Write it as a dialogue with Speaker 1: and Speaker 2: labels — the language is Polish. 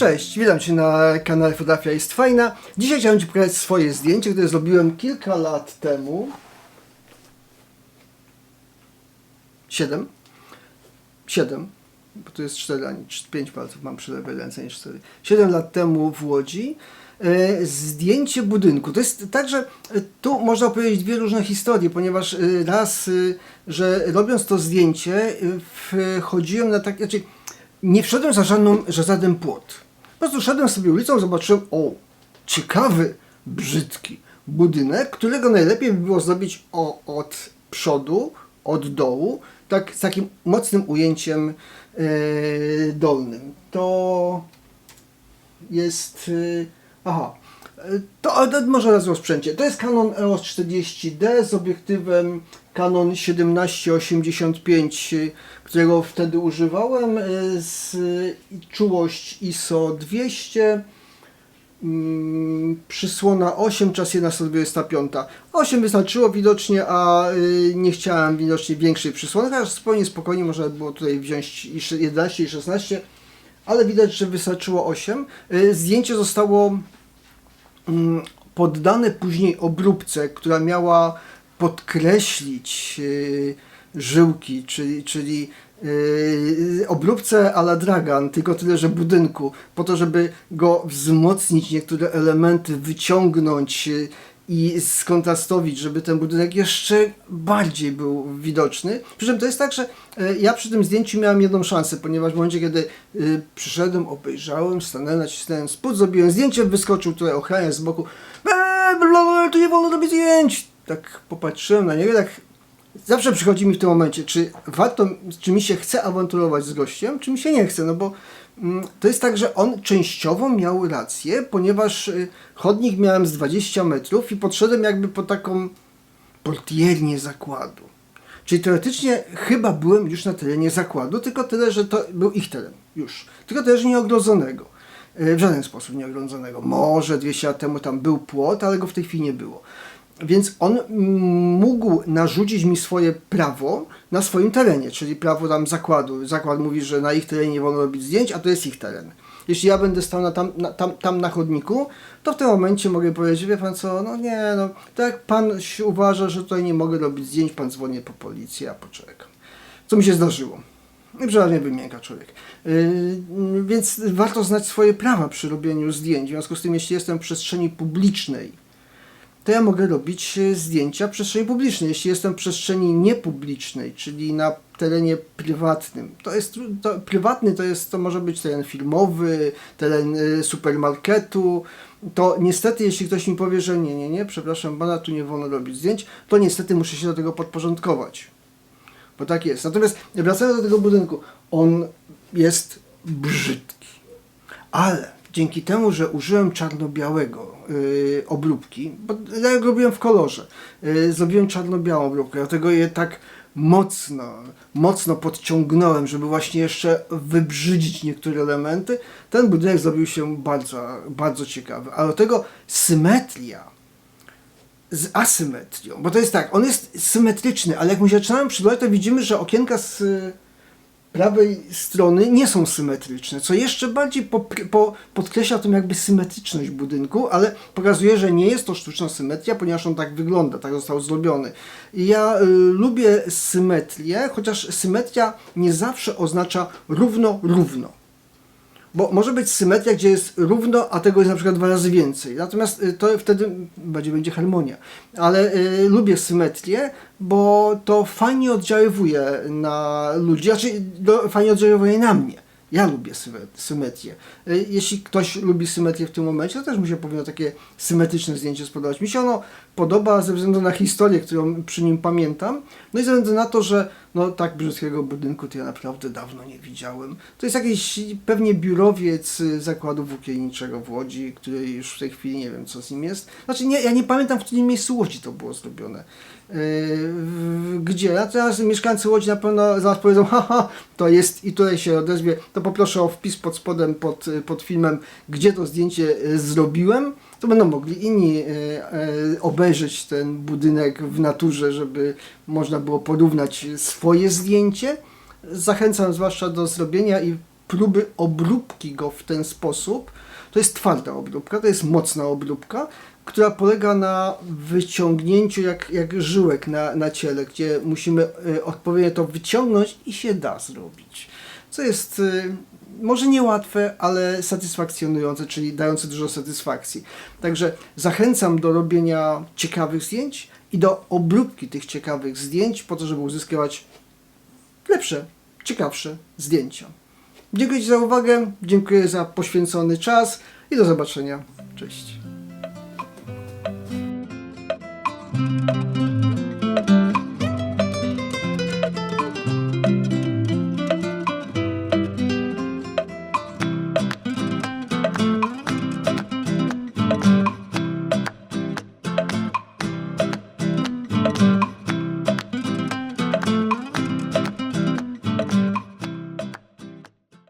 Speaker 1: Cześć, witam Cię na kanale Fotografia jest fajna. Dzisiaj chciałem Ci pokazać swoje zdjęcie, które zrobiłem kilka lat temu. Siedem. Siedem. Bo to jest cztery, a nie cz- pięć palców mam przy lewej ręce, nie cztery. Siedem lat temu w Łodzi. E, Zdjęcie budynku. To jest tak, że e, tu można opowiedzieć dwie różne historie, ponieważ e, raz, e, że robiąc to zdjęcie, wchodziłem na tak, znaczy nie wszedłem za, żadną, za żaden płot. Po prostu szedłem sobie ulicą, zobaczyłem, o, ciekawy, brzydki budynek, którego najlepiej by było zrobić o, od przodu, od dołu, tak z takim mocnym ujęciem e, dolnym. To jest. e, Aha. To, ale może raz o sprzęcie. To jest Canon EOS 40D z obiektywem Canon 1785, e, którego wtedy używałem, e, z czułość ISO 200, mm, przysłona 8, czas 125. 8 wystarczyło widocznie, a y, nie chciałem widocznie większej przysłony, chociaż spokojnie, spokojnie można było tutaj wziąć i sze- 11 i 16, ale widać, że wystarczyło 8. Y, Zdjęcie zostało poddane później obróbce, która miała podkreślić y, żyłki, czyli, czyli y, obróbce a la Dragan, tylko tyle, że budynku, po to, żeby go wzmocnić, niektóre elementy wyciągnąć y, i skontrastowić, żeby ten budynek jeszcze bardziej był widoczny. Przy czym to jest tak, że y, ja przy tym zdjęciu miałem jedną szansę, ponieważ w momencie, kiedy y, przyszedłem, obejrzałem, stanąłem, nacisnąłem spód, zrobiłem zdjęcie, wyskoczył tutaj ochraniacz z boku, eee, tu nie wolno robić zdjęć. Tak popatrzyłem na niego, tak zawsze przychodzi mi w tym momencie, czy warto, czy mi się chce awanturować z gościem, czy mi się nie chce, no bo mm, to jest tak, że on częściowo miał rację, ponieważ y, chodnik miałem z 20 metrów i podszedłem jakby po taką portiernię zakładu. Czyli teoretycznie chyba byłem już na terenie zakładu, tylko tyle, że to był ich teren już. Tylko tyle, że nieogrodzonego. Y, W żaden sposób nieogrodzonego. Może 200 lat temu tam był płot, ale go w tej chwili nie było. Więc on mm, mógł narzucić mi swoje prawo na swoim terenie, czyli prawo tam zakładu. Zakład mówi, że na ich terenie nie wolno robić zdjęć, a to jest ich teren. Jeśli ja będę stał na tam, na, tam, tam na chodniku, to w tym momencie mogę powiedzieć, wie pan co, no nie, no tak pan się uważa, że tutaj nie mogę robić zdjęć, pan dzwoni po policję, ja poczekam. Co mi się zdarzyło. I przeważnie wymięka człowiek. Yy, więc warto znać swoje prawa przy robieniu zdjęć. W związku z tym, jeśli jestem w przestrzeni publicznej, to ja mogę robić e, zdjęcia w przestrzeni publicznej. Jeśli jestem w przestrzeni niepublicznej, czyli na terenie prywatnym, to jest to, prywatny to jest, to może być teren filmowy, teren e, supermarketu, to niestety jeśli ktoś mi powie, że nie, nie, nie, przepraszam pana, tu nie wolno robić zdjęć, to niestety muszę się do tego podporządkować. Bo tak jest. Natomiast wracając do tego budynku, on jest brzydki. Ale dzięki temu, że użyłem czarno-białego yy, obróbki, bo ja go robiłem w kolorze, yy, zrobiłem czarno-białą obróbkę, dlatego je tak mocno, mocno podciągnąłem, żeby właśnie jeszcze wybrzydzić niektóre elementy, ten budynek zrobił się bardzo, bardzo ciekawy. A do tego symetria z asymetrią, bo to jest tak, on jest symetryczny, ale jak mu się zaczynamy przyglądać, to widzimy, że okienka z prawej strony nie są symetryczne, co jeszcze bardziej po, po, podkreśla tą jakby symetryczność budynku, ale pokazuje, że nie jest to sztuczna symetria, ponieważ on tak wygląda, tak został zrobiony. I ja y, lubię symetrię, chociaż symetria nie zawsze oznacza równo, równo. Bo może być symetria, gdzie jest równo, a tego jest na przykład dwa razy więcej. Natomiast y, to wtedy będzie, będzie harmonia. Ale y, lubię symetrię, bo to fajnie oddziaływuje na ludzi, znaczy do, fajnie oddziaływuje na mnie. Ja lubię syme- symetrię. Y, Jeśli ktoś lubi symetrię w tym momencie, to też mu się powinno takie symetryczne zdjęcie spodobać. Mi się ono podoba ze względu na historię, którą przy nim pamiętam. No i ze względu na to, że no tak brzydkiego budynku to ja naprawdę dawno nie widziałem. To jest jakiś pewnie biurowiec y, zakładu włókienniczego w Łodzi, który już w tej chwili nie wiem co z nim jest. Znaczy nie, ja nie pamiętam w którym miejscu Łodzi to było zrobione. Yy, gdzie? A teraz mieszkańcy Łodzi na pewno zaraz powiedzą, haha, to jest i tutaj się odezwie, to poproszę o wpis pod spodem, pod, y, pod filmem, gdzie to zdjęcie y, zrobiłem. To będą mogli inni y, y, obejrzeć ten budynek w naturze, żeby można było porównać swoje zdjęcie. Zachęcam zwłaszcza do zrobienia i próby obróbki go w ten sposób. To jest twarda obróbka, to jest mocna obróbka, która polega na wyciągnięciu jak, jak żyłek na, na ciele, gdzie musimy y, odpowiednio to wyciągnąć i się da zrobić co jest y, może niełatwe, ale satysfakcjonujące, czyli dające dużo satysfakcji. Także zachęcam do robienia ciekawych zdjęć i do obróbki tych ciekawych zdjęć po to, żeby uzyskiwać lepsze, ciekawsze zdjęcia. Dziękuję Ci za uwagę, dziękuję za poświęcony czas i do zobaczenia. Cześć.